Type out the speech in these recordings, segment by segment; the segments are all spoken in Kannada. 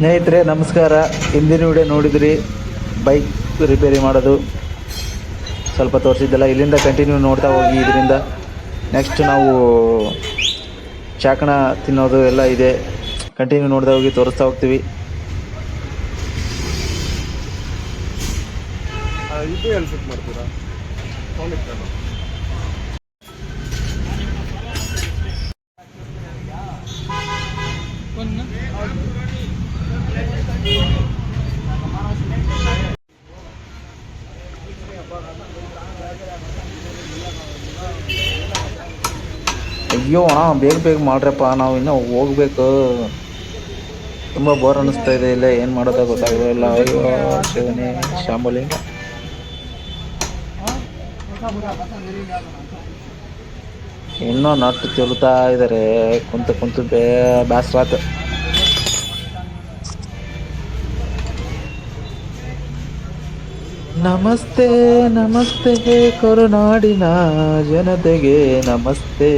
ಸ್ನೇಹಿತರೆ, ನಮಸ್ಕಾರ. ಹಿಂದಿನ ವಿಡಿಯೋ ನೋಡಿದ್ರಿ. ಬೈಕ್ ರಿಪೇರಿ ಮಾಡೋದು. ಸ್ವಲ್ಪ ತೋರಿಸಿದ್ದಲ್ಲ, ಇಲ್ಲಿಂದ ಕಂಟಿನ್ಯೂ ನೋಡ್ತಾ ಹೋಗಿ ಇದರಿಂದ. ನೆಕ್ಸ್ಟ್ ನಾವು ಚಾಕಣ ತಿನ್ನೋದು ಎಲ್ಲ ಇದೆ. ಕಂಟಿನ್ಯೂ ನೋಡ್ತಾ ಹೋಗಿ ತೋರಿಸ್ತಾ ಹೋಗ್ತೀವಿ. ಇದು ಮಾಡ್ತೀರಾ? ಅಯ್ಯೋ ಅಣ್ಣ ಬೇಗ ಬೇಗ ಮಾಡ್ರಪ್ಪ, ನಾವು ಇನ್ನೂ ಹೋಗ್ಬೇಕು. ತುಂಬ ಬೋರ್ ಅನ್ನಿಸ್ತಾ ಇದೆ ಇಲ್ಲ, ಏನು ಮಾಡೋದ ಗೊತ್ತಾಗಲ್ಲ ಅಯ್ಯೋ, ಶಿವನಿ, ಶಾಂಬಲಿ. ಇನ್ನೂ ನಟ್ಟು ತಿರುತ್ತಾ ಇದ್ದಾರೆ ಕುಂತು ಕುಂತು ಬೇ ಬೇಸರಾತು ನಮಸ್ತೆ ನಮಸ್ತೆ ಕರುನಾಡಿನ ಜನತೆಗೆ ನಮಸ್ತೆ.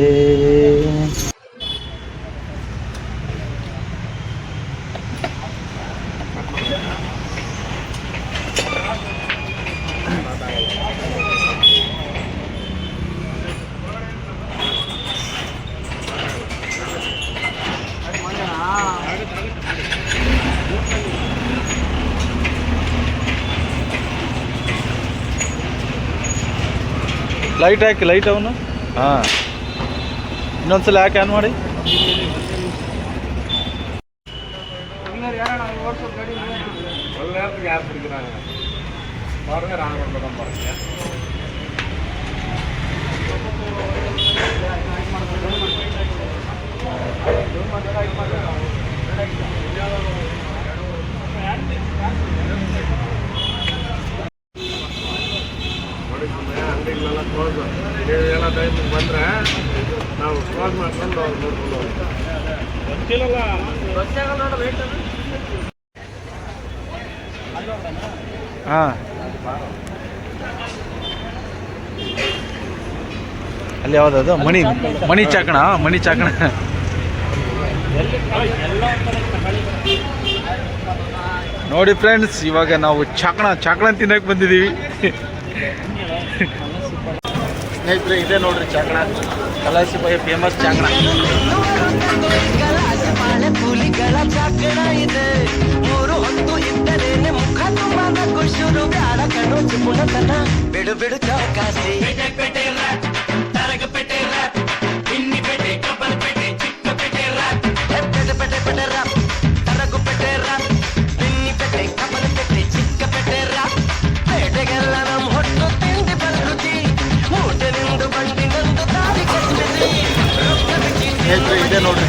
ಲೈಟ್ ಹಾಕಿ ಲೈಟ್ ಅವನು? ಹಾಂ. ಇನ್ನೊಂದ್ಸಲ ಯಾಕೆ ಆನ್ ಮಾಡಿ? ಒಳ್ಳೆ ಎಲ್ಲ ಟೈಮಿಗೆ ಬಂದರೆ ನಾವು ಕ್ಲೋಸ್ ಮಾಡ್ಕೊಂಡು ಅವ್ರು ನೋಡ್ಕೊಂಡು ಹೋಗ್ತೀವಿ ಹಾಂ. ಅಲ್ಲಿ ಯಾವುದದು? ಮಣಿ ಮಣಿ ಚಾಕಣ ಮಣಿ ಚಾಕಣ. ನೋಡಿ ಫ್ರೆಂಡ್ಸ್ ಇವಾಗ ನಾವು ಚಾಕಣ ಚಾಕಣ ತಿನ್ನಕ್ಕೆ ಬಂದಿದ್ದೀವಿ. ಸ್ನೇಹಿತರೆ, ಇದೆ ನೋಡ್ರಿ ಚಾಕಣ ಕಲಾಸಿ ಫೇಮಸ್ ಚಾಕಣ ಚಾಕಣ ಇದೆ ಮೂರು ಹೊತ್ತು ಇದ್ದರೇನೆ ಮುಖ ತುಂಬ ಶುರು ಬ್ಯಾಡ ಬಿಡು ಬಿಡು ಚೌಕಾಸಿ ಚಿಕ್ಕ ಇದೆ ನೋಡ್ರಿ.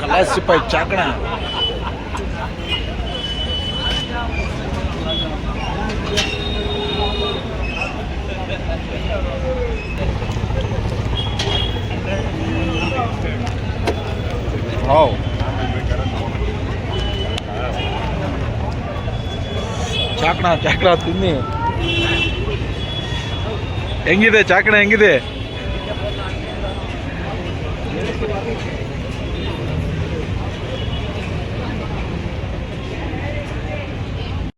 ಕಲಾಸಿಪಾಯಿ ಚಾಕಣ. ವಾವ್. ಚಾಕಣ ಚಾಕಣ ತಿನ್ನಿ. ಹೆಂಗಿದೆ? ಚಾಕಣ ಹೆಂಗಿದೆ?